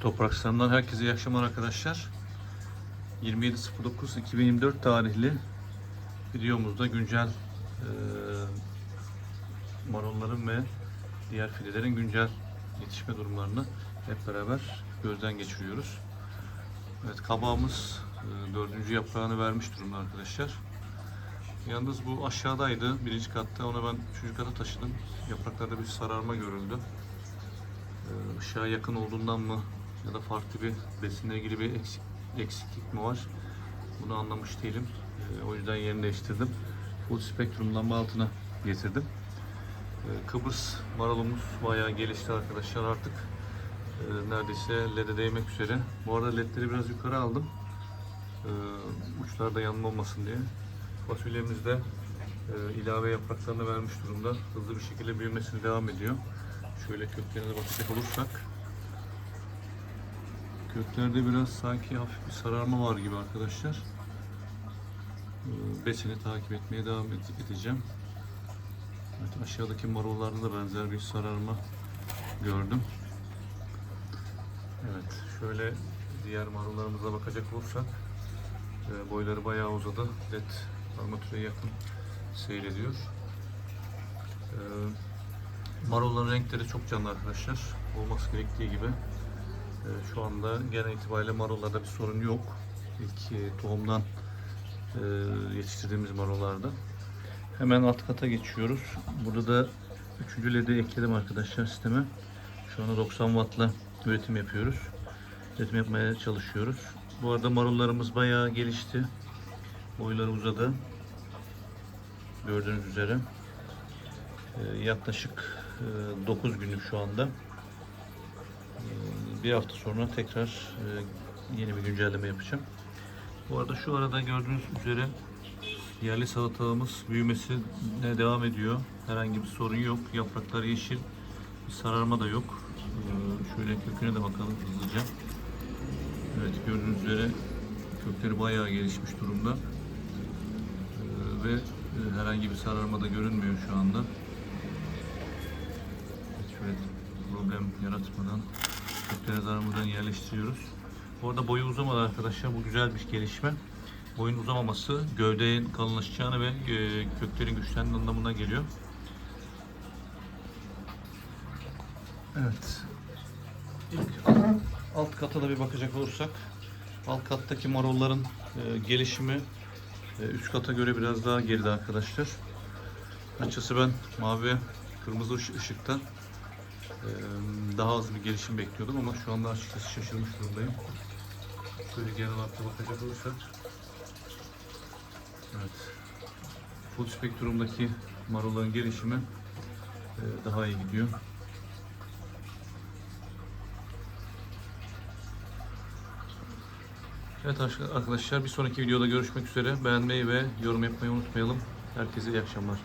Toprakstan'dan herkese iyi akşamlar arkadaşlar. 27.09.2024 tarihli videomuzda güncel e, marulların ve diğer fidelerin güncel yetişme durumlarını hep beraber gözden geçiriyoruz. Evet kabağımız e, dördüncü yaprağını vermiş durumda arkadaşlar. Yalnız bu aşağıdaydı birinci katta onu ben üçüncü kata taşıdım. Yapraklarda bir sararma görüldü. Ee, ışığa yakın olduğundan mı ya da farklı bir besinle ilgili bir eksik, eksiklik mi var? Bunu anlamış değilim. Ee, o yüzden yerini değiştirdim. Full spektrum lamba altına getirdim. Ee, Kıbrıs marulumuz bayağı gelişti arkadaşlar artık. Ee, neredeyse LED'e değmek üzere. Bu arada LED'leri biraz yukarı aldım. Ee, uçlarda yanma olmasın diye. Fasulyemiz de e, ilave yapraklarını vermiş durumda. Hızlı bir şekilde büyümesine devam ediyor. Şöyle köklerine bakacak olursak köklerde biraz sanki hafif bir sararma var gibi arkadaşlar. Ee, Besini takip etmeye devam ed- edeceğim. Evet, aşağıdaki marullarda da benzer bir sararma gördüm. Evet, şöyle diğer marullarımıza bakacak olursak e, boyları bayağı uzadı. LED armatüre yakın seyrediyor. Ee, Marulların renkleri çok canlı arkadaşlar. Olması gerektiği gibi. Ee, şu anda genel itibariyle marullarda bir sorun yok. İlk e, tohumdan e, yetiştirdiğimiz marullarda. Hemen alt kata geçiyoruz. Burada da 3. LED'i ekledim arkadaşlar sisteme. Şu anda 90 wattla üretim yapıyoruz. Üretim yapmaya çalışıyoruz. Bu arada marullarımız bayağı gelişti. Boyları uzadı. Gördüğünüz üzere. Ee, yaklaşık 9 günlük şu anda. Bir hafta sonra tekrar e, yeni bir güncelleme yapacağım. Bu arada şu arada gördüğünüz üzere yerli salatalığımız büyümesine devam ediyor. Herhangi bir sorun yok. Yapraklar yeşil. Sararma da yok. Ee, Şöyle köküne de bakalım hızlıca. Evet gördüğünüz üzere kökleri bayağı gelişmiş durumda. Ee, Ve e, herhangi bir sararma da görünmüyor şu anda. Şöyle problem yaratmadan köklere zararmadan yerleştiriyoruz. Bu arada boyu uzamadı arkadaşlar. Bu güzel bir gelişme. Boyun uzamaması gövdenin kalınlaşacağını ve e, köklerin güçlendiği anlamına geliyor. Evet. İlk alt kata da bir bakacak olursak alt kattaki marulların e, gelişimi e, üst kata göre biraz daha geride arkadaşlar. Açıkçası ben mavi kırmızı ışı- ışıkta e, daha az bir gelişim bekliyordum ama şu anda açıkçası şaşırmış durumdayım. Şöyle genel da bakacak olursak Evet. Full spektrumdaki marulların gelişimi e, daha iyi gidiyor. Evet arkadaşlar bir sonraki videoda görüşmek üzere. Beğenmeyi ve yorum yapmayı unutmayalım. Herkese iyi akşamlar.